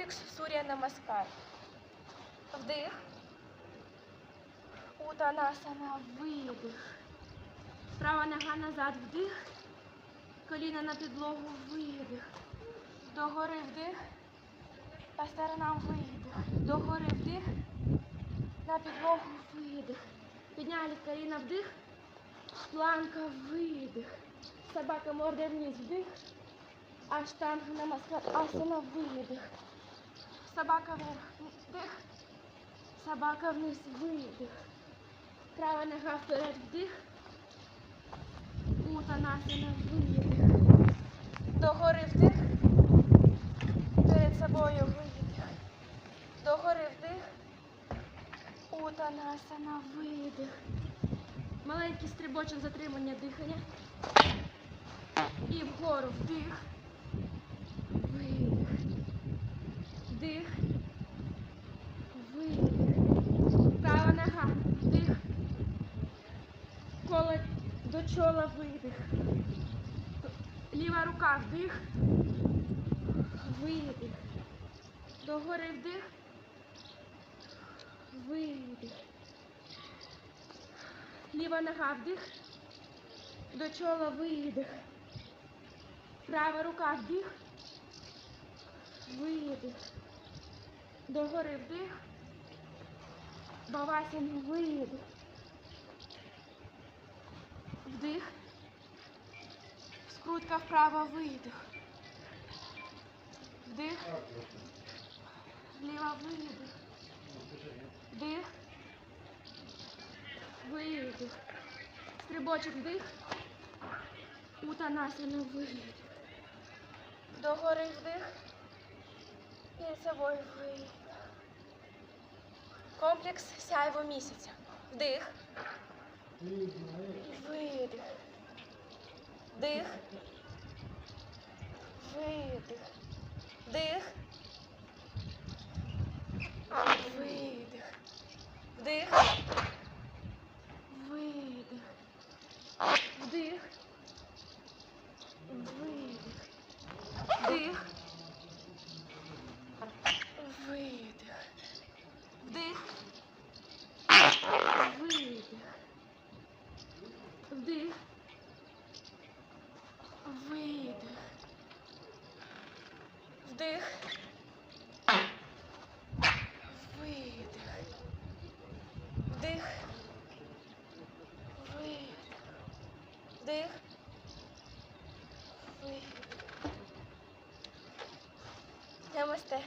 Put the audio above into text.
Комплекс Сурya Намаскар. Вдих. Утанасана. Видих. Права нога назад. Вдих. Коліна на підлогу. Видих. Догори вдих. По сторонам видих. Догори вдих. На підлогу видих. Підняли коліна вдих. Планка видих. Собака морда вниз вдих. Аштанга намаскар. Асана видих. Собака вверх. Вдих. Собака вниз. Видих. Права нога вперед. Вдих. Утанасана. Видих. Догори вдих. Перед собою видих. Догори вдих. Утанасана. Видих. Маленький стрибочок затримання дихання. І вгору вдих. Видих. Вдих. Видих. Права нога. Вдих. Коло до чола видих. Ліва рука вдих. Видих. Догори вдих. Видих. Ліва нога вдих. До чола видих. Права рука вдих. Видих. Догори вдих. Бавасін видих. Вдих. Скрутка вправо видих. Вдих. Вліво видих. Вдих. Видих. Стрибочок вдих. Утанасана видих. Догори вдих. Собою видих. Комплекс сяйво місяця. Вдих. Видих. Вдих. Видих. Дих. Видих. Вдих. Видих. Вдих. Видих. Вдих. Видих. Вдих. Видих. Вдих. Видих. Вдих. Видих. Вдих. Видих. Вдих. Видих. Намасте.